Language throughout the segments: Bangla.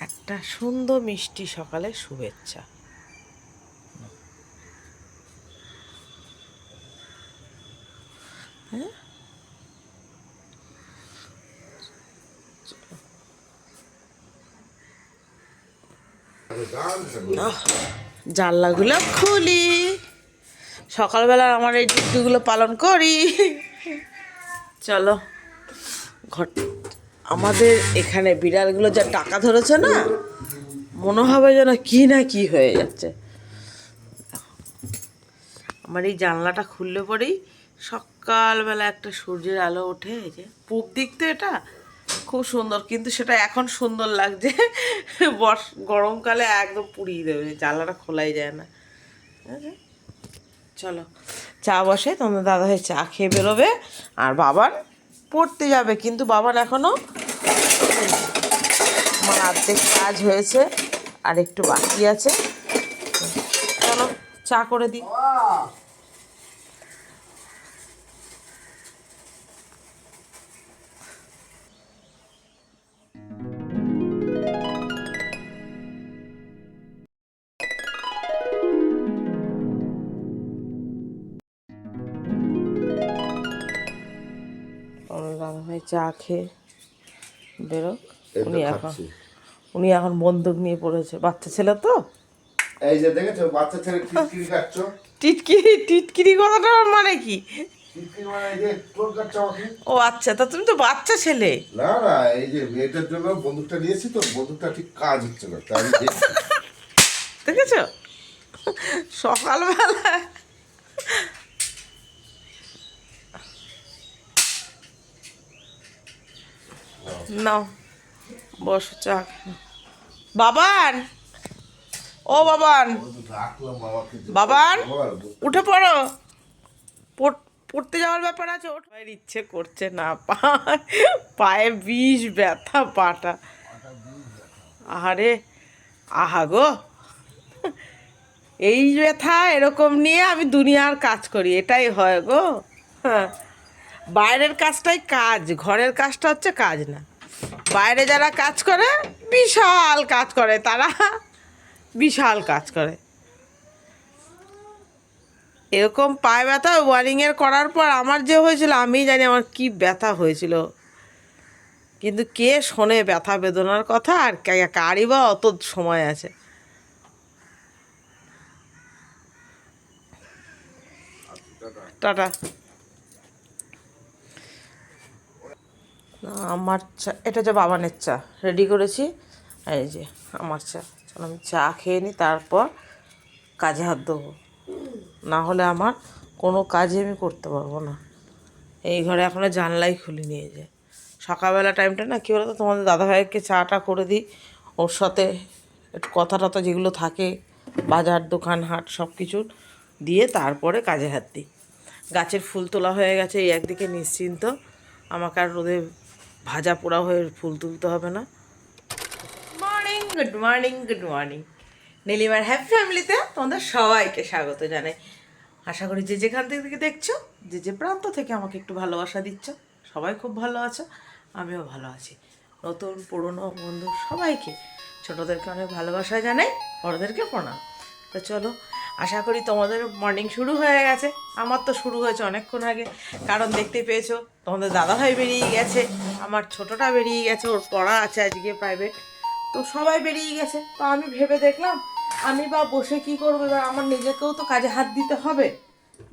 একটা সুন্দর মিষ্টি সকালে শুভেচ্ছা। হ্যাঁ? জানলাগুলো খুলি। সকালবেলা আমার এই ডিউটিগুলো পালন করি। চলো, ঘর আমাদের এখানে বিড়ালগুলো যা টাকা ধরেছে না, মনে হবে যেন কি না কি হয়ে যাচ্ছে। আমার এই জানলাটা খুললে পরেই সকালবেলা একটা সূর্যের আলো ওঠে, এই যে পূব দিক তো এটা, খুব সুন্দর, কিন্তু সেটা এখন সুন্দর লাগছে, বর্ষ, গরমকালে একদম পুড়িয়ে দেবে, জানলাটা খোলাই যায় না। চলো, চা বসে, তোমাদের দাদা ভাই চা খেয়ে বেরোবে, আর বাবার পড়তে যাবে, কিন্তু বাবার এখনও আমার অর্ধেক কাজ হয়েছে আর একটু বাকি আছে। চলো চা করে দিই। চা খেয়ে বেরো উনি এখন উনি এখন বন্দুক নিয়ে পড়েছে। বাচ্চা ছেলে তো? এই যে দেখেছ বাচ্চা ছেলে টিটকিরি কাটছ টিটকিরি টিটকিরি কথাটা মানে কি? মানে ও আচ্ছা তা তুমি তো বাচ্চা ছেলে। না না এই যে মেয়েটার জন্য বন্দুকটা নিয়েছি তো বন্দুকটা ঠিক কাজ হচ্ছে না তাই দেখেছ? সকালবেলা নাও বসো, চা বাবান! ও বাবান! বাবান! উঠে পড়ো। পড়- পড়তে যাওয়ার ব্যাপার আছে, ওঠ। পায়ের ইচ্ছে করছে না, পায়ে পায়ে বিষ, ব্যথা, পাটা। আহারে, আহা গো। এই ব্যথা এরকম নিয়ে আমি দুনিয়ার কাজ করি, এটাই হয় গো। হ্যাঁ। বাইরের কাজটাই কাজ, ঘরের কাজটা হচ্ছে কাজ না। বাইরে যারা কাজ করে, বিশাল কাজ করে, তারা বিশাল কাজ করে। এরকম পায়ে ব্যথা ওয়ারিংয়ের করার পর আমার যে হয়েছিল আমি জানি আমার কি ব্যথা হয়েছিল। কিন্তু কে শোনে ব্যথা বেদনার কথা, আর কারই বা অত সময় আছে। টাটা। আমার চা, এটা হচ্ছে বাবানের চা। রেডি করেছি? এই যে, আমার চা। চলো আমি চা খেয়ে নিই তারপর কাজে হাত দেবো না হলে আমার কোনো কাজই আমি করতে পারব না। এই ঘরে এখনও জানলাই খুলি নিয়ে যে। সকালবেলা টাইমটা না, কী বলতো, তোমাদের দাদাভাইকে চাটা করে দিই। ওর সাথে একটু কথা টথা যেগুলো থাকে, বাজার দোকান, হাট সব কিছু দিয়ে তারপরে কাজে হাত দিই। গাছের ফুল তোলা হয়ে গেছে, এই একদিকে নিশ্চিন্ত। আমাকে আর রোদে ভাজা পোড়া হয়ে ফুল তুলতে হবে না। Morning good morning good morning নীলিমার হ্যাপি ফ্যামিলিতে তোমাদের সবাইকে স্বাগত জানাই। আশা করি যে যেখান থেকে দেখছ, যে যে প্রান্ত থেকে আমাকে একটু ভালোবাসা দিচ্ছ, সবাই খুব ভালো আছো, আমিও ভালো আছি। নতুন, পুরনো বন্ধু সবাইকে ছোটোদেরকে অনেক ভালোবাসা জানাই, বড়োদেরকে প্রণাম। তো চলো আশা করি তোমাদের মর্নিং শুরু হয়ে গেছে। আমার তো শুরু হয়েছে অনেকক্ষণ আগে। কারণ দেখতে পেয়েছ, তোমাদের দাদাভাই বেরিয়ে গেছে। আমার ছোটোটা বেরিয়ে গেছে, ওর পড়া আছে আজকে প্রাইভেট তো সবাই বেরিয়ে গেছে। তো আমি ভেবে দেখলাম, আমি বা বসে কি করব? এবার আমার নিজেকেও তো কাজে হাত দিতে হবে।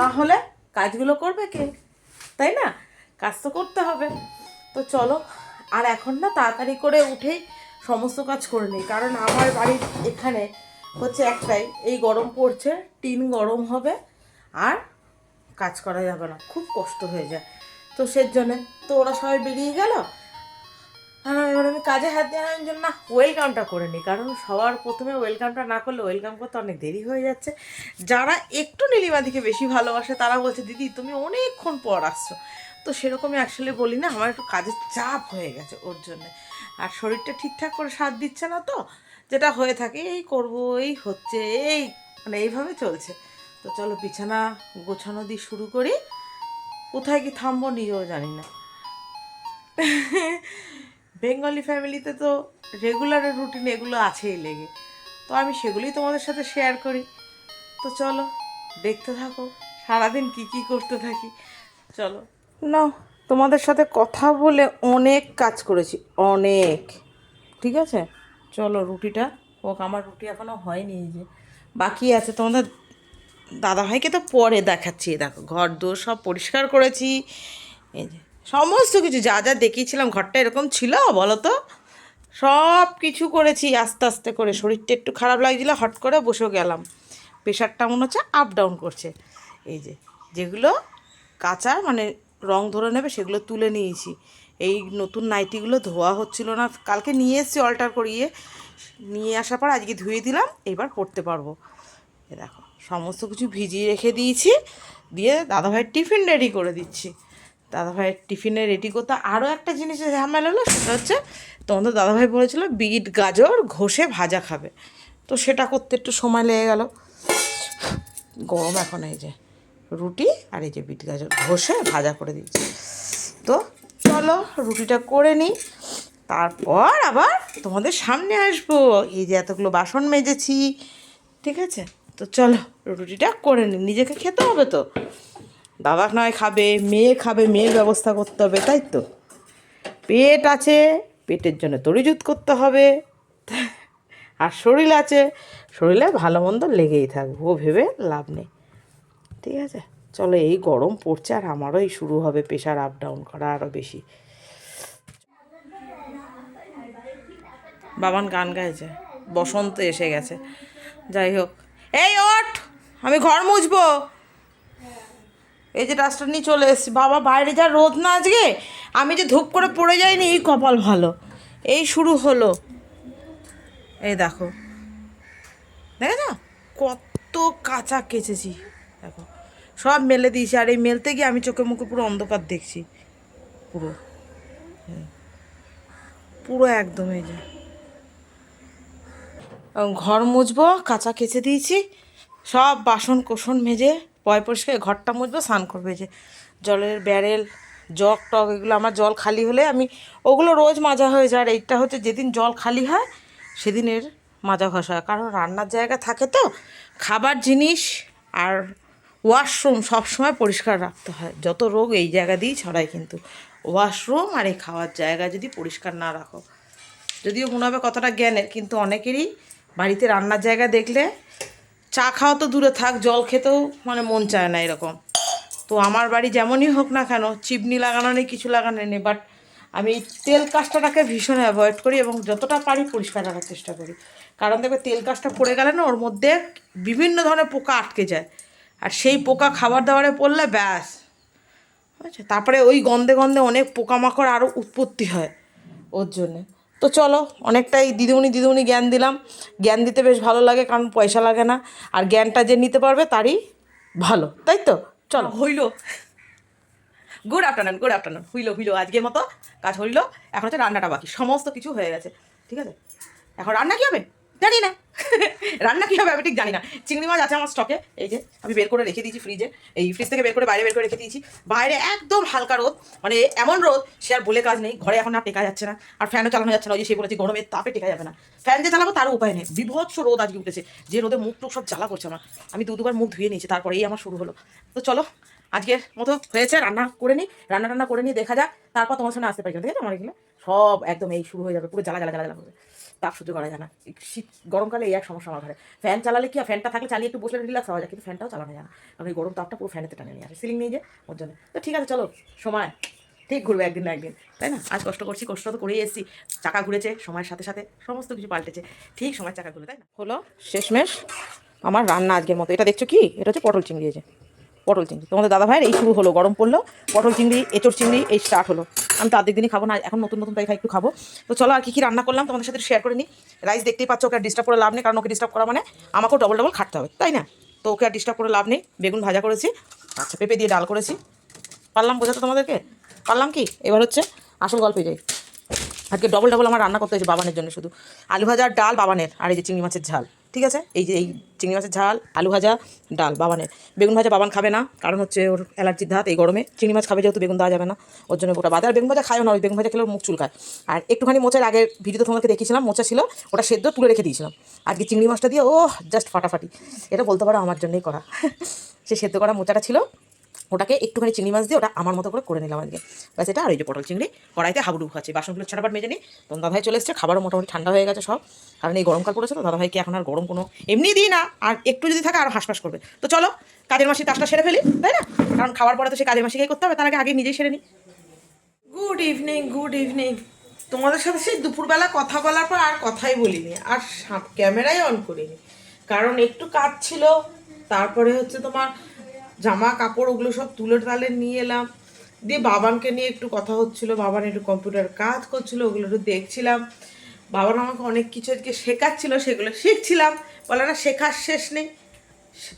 না হলে কাজগুলো করবে কে? তাই না? কাজ তো করতে হবে। তো চলো, আর এখন না তাড়াতাড়ি করে উঠেই সমস্ত কাজ করে নিই। কারণ আমার বাড়ির এখানে হচ্ছে একটাই, এই গরম পড়ছে, টিন গরম হবে, আর কাজ করা যাবে না, খুব কষ্ট হয়ে যায়। তো সের জন্যে তো ওরা সবাই বেরিয়ে গেল। আর এবার আমি কাজে হাত দেওয়ার জন্য না ওয়েলকামটা করে নিই, কারণ সবার প্রথমে ওয়েলকামটা না করলে ওয়েলকাম করতে অনেক দেরি হয়ে যাচ্ছে। যারা একটু নীলিমাদিকে বেশি ভালোবাসে, তারা বলছে, দিদি, তুমি অনেকক্ষণ পর আসছো। তো সেরকমই আসলে বলি না, আমার একটু কাজের চাপ হয়ে গেছে ওর জন্যে। আর শরীরটা ঠিকঠাক করে সাথ দিচ্ছে না তো যেটা হয়ে থাকে, এই করব, এই হচ্ছে, এই মানে এইভাবে চলছে। তো চলো বিছানা গোছানো দিয়ে শুরু করি। কোথায় কি থামবো নিজেও জানি না। বেঙ্গলি ফ্যামিলিতে তো রেগুলার রুটিন এগুলো আছেই লেগে। তো আমি সেগুলোই তোমাদের সাথে শেয়ার করি। তো চলো, দেখতে থাকো, সারাদিন কি কি করতে থাকি। চলো। না, তোমাদের সাথে কথা বলে অনেক কাজ করেছি, অনেক। ঠিক আছে? চলো রুটিটা হোক, আমার রুটি এখনও হয়নি এই যে। বাকি আছে তোমাদের দাদাভাইকে তো পরে দেখাচ্ছি দেখো ঘর দোর সব পরিষ্কার করেছি। এই যে সমস্ত কিছু যা যা দেখিয়েছিলাম, ঘরটা এরকম ছিল, বলো তো? সব কিছু করেছি, আস্তে আস্তে করে। শরীরটা একটু খারাপ লাগছিল, হট করে বসেও গেলাম। প্রেশারটা মনে হচ্ছে আপ ডাউন করছে। এই যে যেগুলো কাঁচা মানে রং ধরে নেবে, সেগুলো তুলে নিয়েছি। এই নতুন নাইটিগুলো ধোয়া হচ্ছিল না। কালকে নিয়ে এসেছি অল্টার করিয়ে। নিয়ে আসার পর আজকে ধুয়ে দিলাম, এবার পরতে পারব। এ দেখো, সমস্ত কিছু ভিজিয়ে রেখে দিয়েছি। দিয়ে দাদাভাইয়ের টিফিন রেডি করে দিচ্ছি। দাদাভাইয়ের টিফিনে রেডি করতে আরও একটা জিনিসের ঝামেলা হলো, সেটা হচ্ছে তোমাদের দাদাভাই বলেছিল বিট, গাজর, ঘষে ভাজা খাবে। তো সেটা করতে একটু সময় লেগে গেল। গরম এখন এই যে রুটি আর এই যে বিট, গাজর, ঘষে ভাজা করে দিচ্ছি তো চলো, রুটিটা করে নিই। তারপর আবার তোমাদের সামনে আসব। এই যে এতগুলো বাসন মেজেছি, ঠিক আছে? তো চলো, রুটিটা করে নিই। নিজেকে খেতে হবে তো। দাদা নয় খাবে, মেয়ে খাবে, মেয়ের ব্যবস্থা করতে হবে, তাই তো? পেট আছে, পেটের জন্য তরিজুত করতে হবে। আর শরীর আছে, শরীরে ভালো মন্দ লেগেই থাকবে, ও ভেবে লাভ নেই। ঠিক আছে? চলো এই গরম পড়ছে আর আমারও এই শুরু হবে প্রেশার আপ ডাউন করা আরও বেশি। বাবান গান গাইছে, বসন্ত এসে গেছে। যাই হোক, এই ওঠ, আমি ঘর মুছবো। এই যে ডাস্টার নিয়ে চলে এসেছি। বাবা, বাইরে যা রোদ না আজকে, আমি যে ধূপ করে পড়ে যাইনি, এই কপাল ভালো। এই শুরু হলো। এই দেখো। দেখে না কত কাঁচা কেচেছি। দেখো। সব মেলে দিয়েছি। আর এই মেলতে গিয়ে আমি চোখে মুখে পুরো অন্ধকার দেখছি। পুরো। পুরো একদম এই যে। ঘর মুছবো, কাঁচা কেচে দিয়েছি। সব বাসন কোসন মেজে, পয় পরিষ্কার ঘরটা মুছবো, স্নান করবে যে। জলের ব্যারেল, জগ টগ এগুলো আমার জল খালি হলে আমি, ওগুলো রোজ মাজা হয়ে যায়। আর এইটা হচ্ছে যেদিন জল খালি হয়, সেদিনের মাজা ঘষা হয়। কারণ রান্নার জায়গা থাকে তো, খাবার জিনিস আর ওয়াশরুম সবসময় পরিষ্কার রাখতে হয়। যত রোগ এই জায়গা দিয়েই ছড়ায় কিন্তু। ওয়াশরুম আর এই খাওয়ার জায়গা যদি পরিষ্কার না রাখো। যদিও মনে হবে কতটা জ্ঞানের, কিন্তু অনেকেরই বাড়িতে রান্নার জায়গা দেখলে চা খাওয়া তো দূরে থাক, জল খেতেও মানে মন চায় না এরকম। তো আমার বাড়ি যেমনই হোক না কেন চিমনি লাগানো নেই, কিছু লাগানো নেই বাট আমি তেল কাজটাকে ভীষণ অ্যাভয়েড করি এবং যতটা পারি পরিষ্কার রাখার চেষ্টা করি। কারণ দেখবে তেল কাজটা পড়ে গেলে না ওর মধ্যে বিভিন্ন ধরনের পোকা আটকে যায়। আর সেই পোকা খাবার দাবারে পড়লে ব্যাস। আচ্ছা তারপরে ওই গন্ধে গন্ধে অনেক পোকামাকড় আরও উৎপত্তি হয় ওর জন্যে। তো চলো, অনেকটাই দিদিমণি দিদিমণি জ্ঞান দিলাম। জ্ঞান দিতে বেশ ভালো লাগে, কারণ পয়সা লাগে না। আর জ্ঞানটা যে নিতে পারবে তারই ভালো, তাই তো? চলো। হইল। গুড আফটারনুন গুড আফটারনুন হইল হইল, আজকের মতো কাজ হইল। এখন হচ্ছে রান্নাটা বাকি। সমস্ত কিছু হয়ে গেছে, ঠিক আছে? এখন রান্না কী হবে? জানি না। রান্না কী হবে আমি ঠিক জানি না। চিংড়ি মাছ আছে আমার স্টকে এই যে, আমি বের করে রেখে দিয়েছি ফ্রিজে এই ফ্রিজ থেকে বের করে বাইরে বের করে রেখে দিয়েছি। বাইরে একদম হালকা রোদ। মানে এমন রোদ, সে আর বলে কাজ নেই। ঘরে এখন আর টেকা যাচ্ছে না। আর ফ্যানও চালানো যাচ্ছে না। ওই যে সে বলেছি গরমের তাপে টেকা যাবে না। ফ্যান যে চালাবো তারও উপায় নেই। বিভৎস রোদ আজকে উঠেছে। যে রোদে মুখ টুক সব জ্বালা করছে আমার। আমি দু দুবার মুখ ধুয়ে নিয়েছি। তারপরেই আমার শুরু হলো। তো চলো, আজকের মতো হয়েছে। রান্না করে নিই। রান্না টান্না করে নিয়ে দেখা যাক। তারপর তোমার সামনে আসতে পারি। ঠিক আছে আমার এগুলো সব একদম এই শুরু হয়ে যাবে। পুরো জ্বালা জ্বালা জ্বালা জ্বালা হবে তাপ সহ্য করা যায় না। শীত গরমকালে এই এক সমস্যা আমার ঘরে। ফ্যান চালালে কি ফ্যানটা থাকলে চালিয়ে একটু বসলে রিল্যাক্স হওয়া যায়, কিন্তু ফ্যানটাও চালানো যায় না। কারণ এই গরম তাপটা পুরো ফ্যানেতে টানে নিয়ে আসে। সিলিং নিয়ে যে, ওর জন্য। তো ঠিক আছে, চলো, সময়। ঠিক ঘুরবে একদিন না একদিন, তাই না? আজ কষ্ট করছি, কষ্ট তো করেই এসেছি। চাকা ঘুরেছে, সময়ের সাথে সাথে সমস্ত কিছু পাল্টেছে। ঠিক সময় চাকা ঘুরে, তাই না? হলো শেষমেশ, আমার রান্না আজকের মতো। এটা দেখছ কি? এটা হচ্ছে পটল চিংড়ি যে। পটল চিংড়ি। তোমাদের দাদা ভাইয়ের এই শুরু হলো, গরম পড়ল, পটল চিংড়ি, এঁচড় চিংড়ি, এই স্টার্ট হলো। আমি তো আর্ধেক দিনই খাব না, এখন নতুন নতুন তাই একটু খাব। তো চলো আর কী কী রান্না করলাম, তোমাদের সাথে শেয়ার করে নিই। রাইস দেখতেই পাচ্ছ ওকে ডিস্টার্ব করে লাভ নেই, কারণ ওকে ডিস্টার্ব করা মানে আমাকেও ডবল ডবল খাটতে হবে, তাই না? তো ওকে আর ডিস্টার্ব করে লাভ নেই, বেগুন ভাজা করেছি আচ্ছা পেঁপে দিয়ে ডাল করেছি। পারলাম বোঝাতে তোমাদেরকে? পারলাম কি? এবার হচ্ছে আসল গল্পে যাই। আজকে ডবল ডবল আমার রান্না করতে হয়েছে বাবানের জন্য শুধু। আলু ভাজা ডাল বাবানের, আর এই যে চিংড়ি মাছের ঝাল, ঠিক আছে? এই যে এই চিংড়ি মাছের ঝাল, আলু ভাজা, ডাল বাবানের। বেগুন ভাজা বাবান খাবে না, কারণ হচ্ছে ওর অ্যালার্জির ধাত এই গরমে। চিংড়ি মাছ খাবে যেহেতু, বেগুন দেওয়া যাবে না, ওর জন্য গোটা বাদে। আর বেগুন ভাজা খায়ও না, ওই বেগুন ভাজা খেলে মুখ চুলকায়। আর একটুখানি মোচার আগে ভিডিওতে তোমাকে দেখিয়েছিলাম, মোচা ছিল, ওটা সেদ্ধ তুলে রেখে দিয়েছিলাম। আজকে চিংড়ি মাছটা দিয়ে ও জাস্ট ফাটাফাটি। এটা বলতে পারো আমার জন্যই করা। সে সেদ্ধ করা মোচাটা ছিল ওটাকে একটুখানি চিংড়ি মাছ দিয়ে ওটা আমার মতো করে করে নিলাম আজকে। ব্যাস এটা, আর এই যে পটল চিংড়ি, কড়াইতে হাবুডুবু খাচ্ছি, বাসনগুলো ছটাপাট মেজে নিই তখন দাদাভাই চলে এসছে, খাবারও মোটামুটি ঠান্ডা হয়ে গেছে সব। কারণ এই গরমকাল পড়েছে তো, দাদাভাইকে এখন আর গরম কোনো এমনি দিই না, আর একটু যদি থাকে আর হাঁসফাঁস করবে। তো চলো কাজের মাসি কাজটা সেরে ফেলি, তাই না? কারণ খাওয়ার পরে তো সে কাজের মাসিকেই করতে হবে, তার আগে আগে নিজেই সেরে নিই গুড ইভিনিং গুড ইভিনিং তোমাদের সাথে সেই দুপুরবেলা কথা বলার পর আর কথাই বলিনি, আর ক্যামেরাই অন করিনি। কারণ একটু কাজ ছিল, তারপরে হচ্ছে তোমার জামা কাপড় ওগুলো সব তুলে তালে নিয়ে এলাম। দিয়ে বাবানকে নিয়ে একটু কথা হচ্ছিল, বাবান একটু কম্পিউটার কাজ করছিল, ওগুলো একটু দেখছিলাম। বাবান আমাকে অনেক কিছু আজকে শেখাচ্ছিলো, সেগুলো শিখছিলাম। বলে না, শেখার শেষ নেই,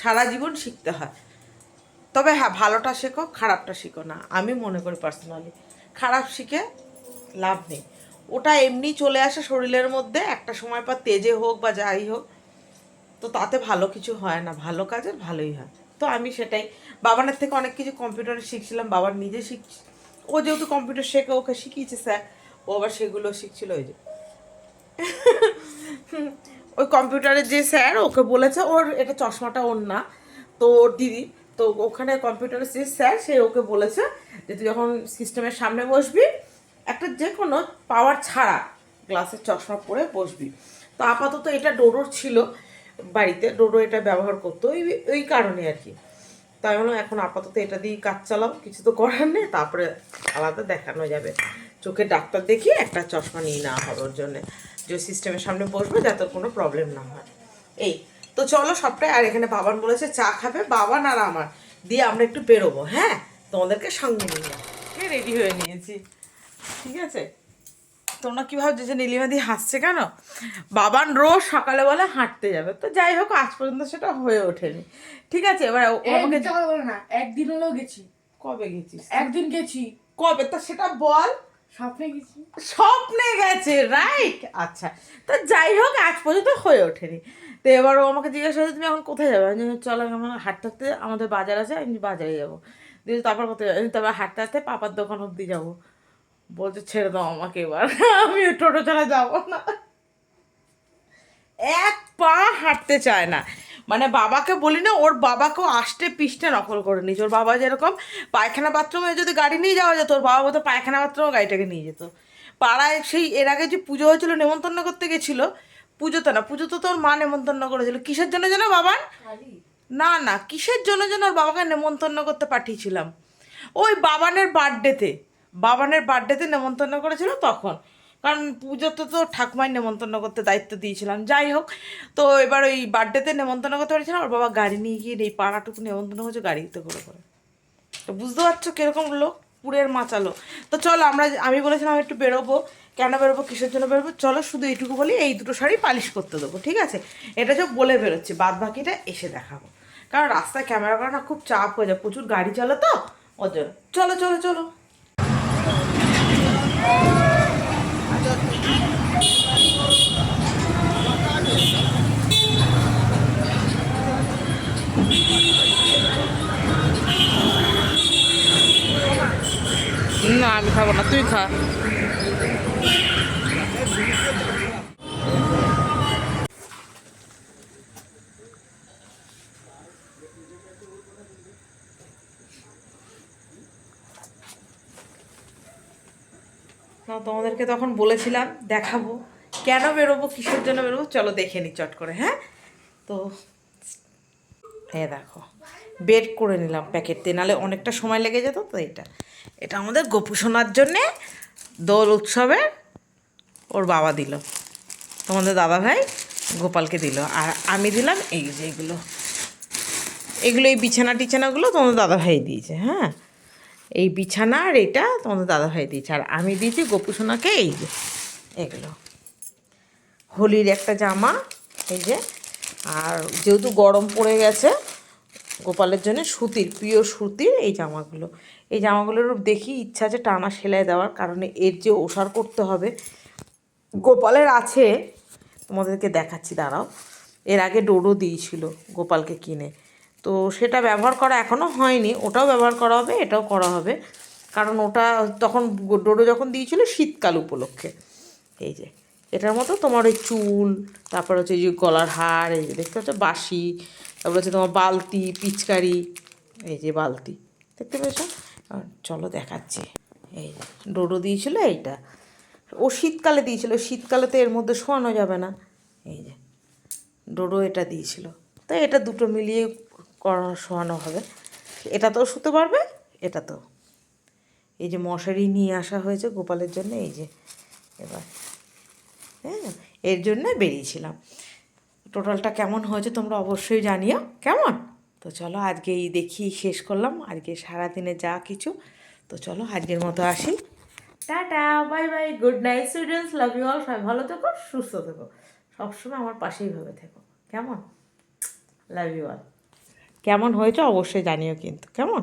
সারা জীবন শিখতে হয়। তবে হ্যাঁ ভালোটা শেখো, খারাপটা শেখো না, আমি মনে করি পার্সোনালি খারাপ শিখে লাভ নেই। ওটা এমনি চলে আসে শরীরের মধ্যে, একটা সময় পর তেজে হোক বা যাই হোক, তো তাতে ভালো কিছু হয় না, ভালো কাজের ভালোই হয়। তো আমি সেটাই। বাবানের থেকে অনেক কিছু কম্পিউটারে শিখছিলাম, বাবার নিজে শিখছি। ও যেহেতু কম্পিউটার শেখে, ওকে শিখিয়েছে স্যার। ও আবার সেগুলো শিখছিল ওই যে। ওই কম্পিউটারের যে স্যার ওকে বলেছে, ওর এটা চশমাটা ওর না, তো ওর দিদি, তো ওখানে কম্পিউটারের যে স্যার, সে ওকে বলেছে যে তুই যখন সিস্টেমের সামনে বসবি, একটা যে কোনো পাওয়ার ছাড়া গ্লাসের চশমা পরে বসবি। তো আপাতত এটা ডোডোর ছিল। বাড়িতে ডোডো এটা ব্যবহার করতো, ওই ওই কারণে আর কি। তাই বললাম এখন আপাতত এটা দিয়েই কাজ চালাও, কিছু তো করার নেই, তারপরে আলাদা দেখানো যাবে। চোখে ডাক্তার দেখিয়ে একটা চশমা নিয়ে নেওয়া হবে ওর জন্যে, যে সিস্টেমের সামনে বসবে যাতে কোনো প্রবলেম না হয়। এই, তো চলো সবটাই, আর এখানে বাবান বলেছে, চা খাবে বাবান আর আমার, দিয়ে আমরা একটু বেরোবো হ্যাঁ? তোমাদেরকে সঙ্গে নিয়ে রেডি হয়ে নিয়েছি? ঠিক আছে? তোমরা কি ভাবছ যে নীলিমাদি হাসছে কেন? বাবান রোজ সকালে বলে হাঁটতে যাবে। তো যাই হোক আজ পর্যন্ত সেটা হয়ে ওঠেনি। ঠিক আছে এবার আমাকে না একদিন হলেও গেছি। কবে গেছিস? একদিন গেছি। কবে? তা সেটা বল। স্বপ্নে গেছি। স্বপ্নে গেছে রাইট আচ্ছা তো যাই হোক আজ পর্যন্ত হয়ে ওঠেনি। তো এবার ও আমাকে জিজ্ঞাসা করছে তুমি এখন কোথায় যাবে? আমি চলো আমার হাঁটতে হাঁটতে আমাদের বাজার আছে আমি বাজারে যাব। দিয়ে তারপর কোথায় তারপর হাঁটতে হাঁটতে পাপার দোকান অব্দি যাব। বলছে ছেড়ে দাও আমাকে এবার। আমি টোটো ছাড়া যাব না। এক পা হাঁটতে চায় না। মানে বাবাকে বলি না ওর বাবাকেও আষ্টে পিষ্টে নকল করে নিয়েছে। ওর বাবা যেরকম পায়খানা বাথরুমে যদি গাড়ি নিয়ে যাওয়া যেত ওর বাবা বলতো পায়খানা বাথরুমে গাড়িটাকে নিয়ে যেত। পাড়ায় সেই এর আগে যে পুজো হয়েছিল নেমন্তন্ন করতে গেছিল পুজোতে না পুজোতে তো ওর মা নেমন্তন্ন করেছিল। কিসের জন্য যেন বাবার? না না কিসের জন্য যেন ওর বাবাকে নেমন্তন্ন করতে পাঠিয়েছিলাম। ওই বাবানের বার্থডেতে বাবানের বার্থডেতে নেমন্তন্ন করেছিল তখন। কারণ পুজোতে তো ঠাকুমাই নেমন্তন্ন করতে দায়িত্ব দিয়েছিলাম। যাই হোক, তো এবার ওই বার্থডেতে নেমন্তন্ন করতে পারছিলাম। ওর বাবা গাড়ি নিয়ে গিয়ে এই পাড়াটুকু নেমন্তন্ন করছে গাড়িতে করে করে। তো বুঝতে পারছ কীরকম লোক? পুরের মাচালো তো চলো, আমরা আমি বলেছিলাম একটু বেরোবো। কেন বেরোবো? কিসের জন্য বেরোবো? চলো, শুধু এইটুকু বলি, এই দুটো শাড়ি পালিশ করতে দেবো, ঠিক আছে? এটা সব বলে বেরোচ্ছি বাদ বাকিটা এসে দেখাবো। কারণ রাস্তায় ক্যামেরা করা খুব চাপ হয়ে যায়। প্রচুর গাড়ি চলে তো ওর চলো চলো চলো। না আমি খাব না তুই খা না, তোমাদেরকে তখন বলেছিলাম, দেখাবো। কেন বেরোবো, কিসের জন্য বেরোবো, চলো দেখে নি চট করে হ্যাঁ? তো হ্যাঁ দেখো, বের করে নিলাম প্যাকেট দিয়ে নাহলে অনেকটা সময় লেগে যেত, তো এটা। এটা আমাদের গোপু সোনার জন্যে দোল উৎসবে ওর বাবা দিল। তোমাদের দাদা ভাই গোপালকে দিল, আর আমি দিলাম এই যে এগুলো। এগুলো এই বিছানা টিছানাগুলো তোমাদের দাদা ভাই দিয়েছে হ্যাঁ? এই বিছানা আর এটা তোমাদের দাদা ভাই দিয়েছে। আর আমি দিয়েছি গোপু সোনাকে এই যে, এগুলো। হোলির একটা জামা, এই যে। আর যেহেতু গরম পড়ে গেছে, গোপালের জন্য সুতির, প্রিয় সুতির এই জামাগুলো। এই জামাগুলোর দেখি ইচ্ছা আছে টানা সেলাই দেওয়ার, কারণে এর যে ওষার করতে হবে। গোপালের আছে, তোমাদেরকে দেখাচ্ছি, দাঁড়াও। এর আগে ডোডো দিয়েছিল গোপালকে কিনে। তো সেটা ব্যবহার করা এখনও হয়নি, ওটাও ব্যবহার করা হবে, এটাও করা হবে। কারণ ওটা তখন ডোডো যখন দিয়েছিল শীতকাল উপলক্ষে। এই যে, এটার মতো তোমার ওই চুল, তারপর হচ্ছে যে গলার হার, এই যে দেখতে পাচ্ছ বাঁশি, তারপর হচ্ছে তোমার বালতি, পিচকারি, এই যে বালতি, দেখতে পেয়েছ? চলো দেখাচ্ছি। এই ডোডো দিয়েছিল এইটা। ও শীতকালে দিয়েছিল, শীতকালে তো এর মধ্যে শোয়ানো যাবে না। এই যে, ডোডো এটা দিয়েছিল। তাই এটা দুটো মিলিয়ে শোয়ানো হবে। এটা তো শুতে পারবে, এটা তো। এই যে মশারি নিয়ে আসা হয়েছে গোপালের জন্য, এই যে এবার হ্যাঁ এর জন্যে বেরিয়েছিলাম। টোটালটা কেমন হয়েছে তোমরা অবশ্যই জানিও, কেমন? তো চলো আজকে এই দেখি, শেষ করলাম। আজকে সারাদিনে যা কিছু, তো চলো আজকের মতো আসি। Tata, bye bye, good night students, love you all, সবাই ভালো থেকো, সুস্থ থেকো। সবসময় আমার পাশেই ভাবে থেকো, কেমন? Love you all. কেমন হয়েছে অবশ্যই জানিও কিন্তু কেমন?